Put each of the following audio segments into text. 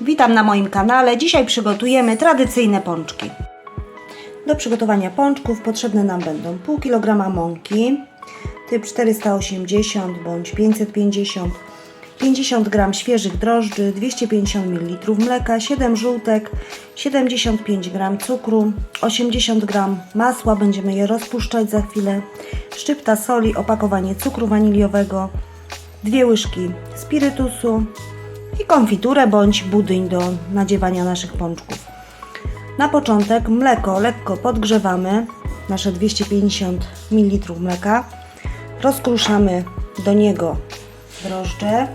Witam na moim kanale. Dzisiaj przygotujemy tradycyjne pączki. Do przygotowania pączków potrzebne nam będą pół kilograma mąki typ 480 bądź 550 50 g świeżych drożdży, 250 ml mleka, 7 żółtek, 75 g cukru, 80 g masła, będziemy je rozpuszczać za chwilę, szczypta soli, opakowanie cukru waniliowego, dwie łyżki spirytusu i konfiturę bądź budyń do nadziewania naszych pączków. Na początek mleko lekko podgrzewamy, nasze 250 ml mleka. Rozkruszamy do niego drożdże.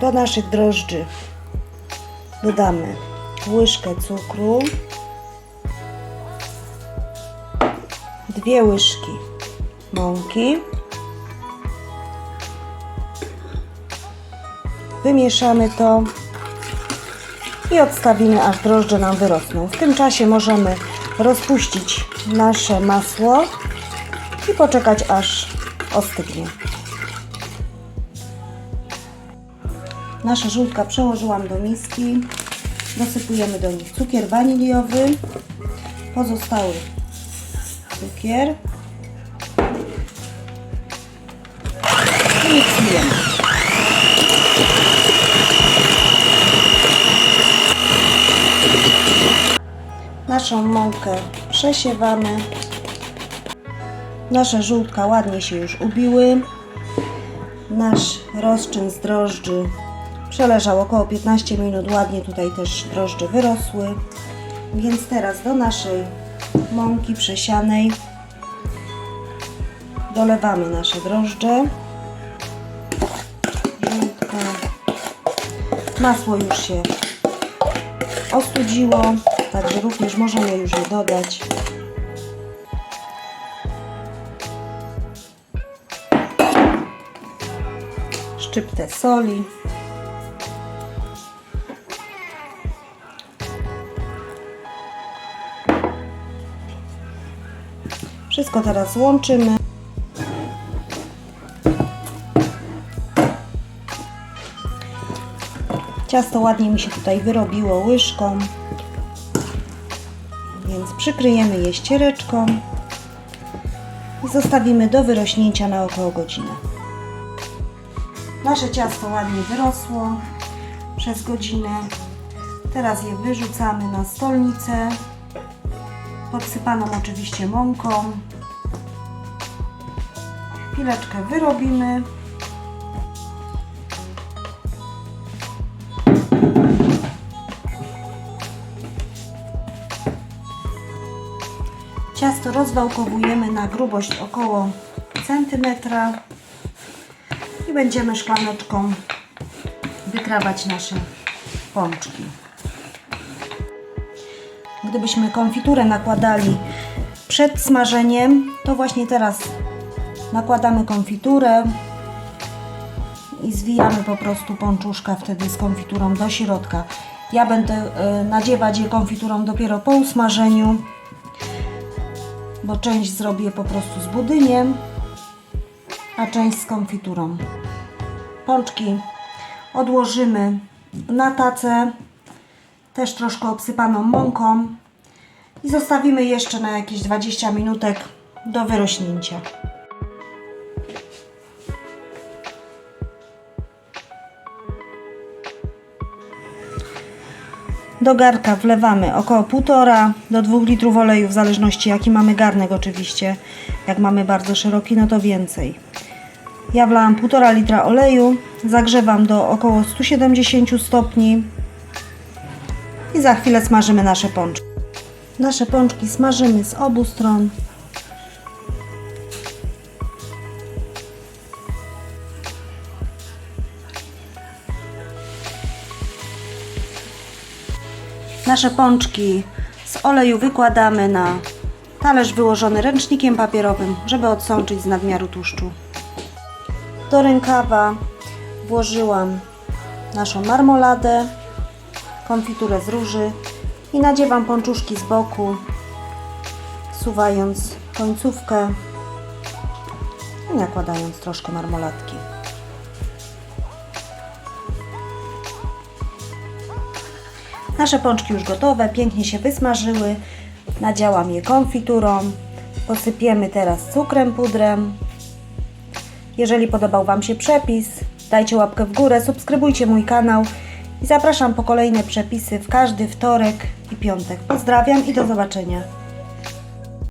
Do naszych drożdży dodamy łyżkę cukru, dwie łyżki mąki. Wymieszamy to i odstawimy aż drożdże nam wyrosną. W tym czasie możemy rozpuścić nasze masło i poczekać aż ostygnie. Nasze żółtka przełożyłam do miski. Dosypujemy do nich cukier waniliowy, pozostały cukier Naszą mąkę przesiewamy. Nasze żółtka ładnie się już ubiły. Nasz rozczyn z drożdży przeleżał około 15 minut. Ładnie tutaj też drożdże wyrosły. Więc teraz do naszej mąki przesianej dolewamy nasze drożdże. Żółtka. Masło już się ostudziło, także również możemy już je dodać. Szczyptę soli. Wszystko teraz łączymy. Ciasto ładnie mi się tutaj wyrobiło łyżką, więc przykryjemy je ściereczką i zostawimy do wyrośnięcia na około godzinę. Nasze ciasto ładnie wyrosło przez godzinę. Teraz je wyrzucamy na stolnicę, podsypaną oczywiście mąką. Chwileczkę wyrobimy. Ciasto rozwałkowujemy na grubość około centymetra i będziemy szklaneczką wykrawać nasze pączki. Gdybyśmy konfiturę nakładali przed smażeniem, to właśnie teraz nakładamy konfiturę i zwijamy po prostu pączuszka wtedy z konfiturą do środka. Ja będę y, nadziewać je konfiturą dopiero po usmażeniu bo część zrobię po prostu z budyniem, a część z konfiturą. Pączki odłożymy na tacę, też troszkę obsypaną mąką i zostawimy jeszcze na jakieś 20 minutek do wyrośnięcia. Do garka wlewamy około 1,5 do 2 litrów oleju, w zależności jaki mamy garnek oczywiście. Jak mamy bardzo szeroki, no to więcej. Ja wlałam 1,5 litra oleju, zagrzewam do około 170 stopni i za chwilę smażymy nasze pączki. Nasze pączki smażymy z obu stron. Nasze pączki z oleju wykładamy na talerz wyłożony ręcznikiem papierowym, żeby odsączyć z nadmiaru tłuszczu. Do rękawa włożyłam naszą marmoladę, konfiturę z róży i nadziewam pączuszki z boku, wsuwając końcówkę i nakładając troszkę marmolatki. Nasze pączki już gotowe, pięknie się wysmażyły. Nadziałam je konfiturą. Posypiemy teraz cukrem, pudrem. Jeżeli podobał Wam się przepis, dajcie łapkę w górę, subskrybujcie mój kanał i zapraszam po kolejne przepisy w każdy wtorek i piątek. Pozdrawiam i do zobaczenia.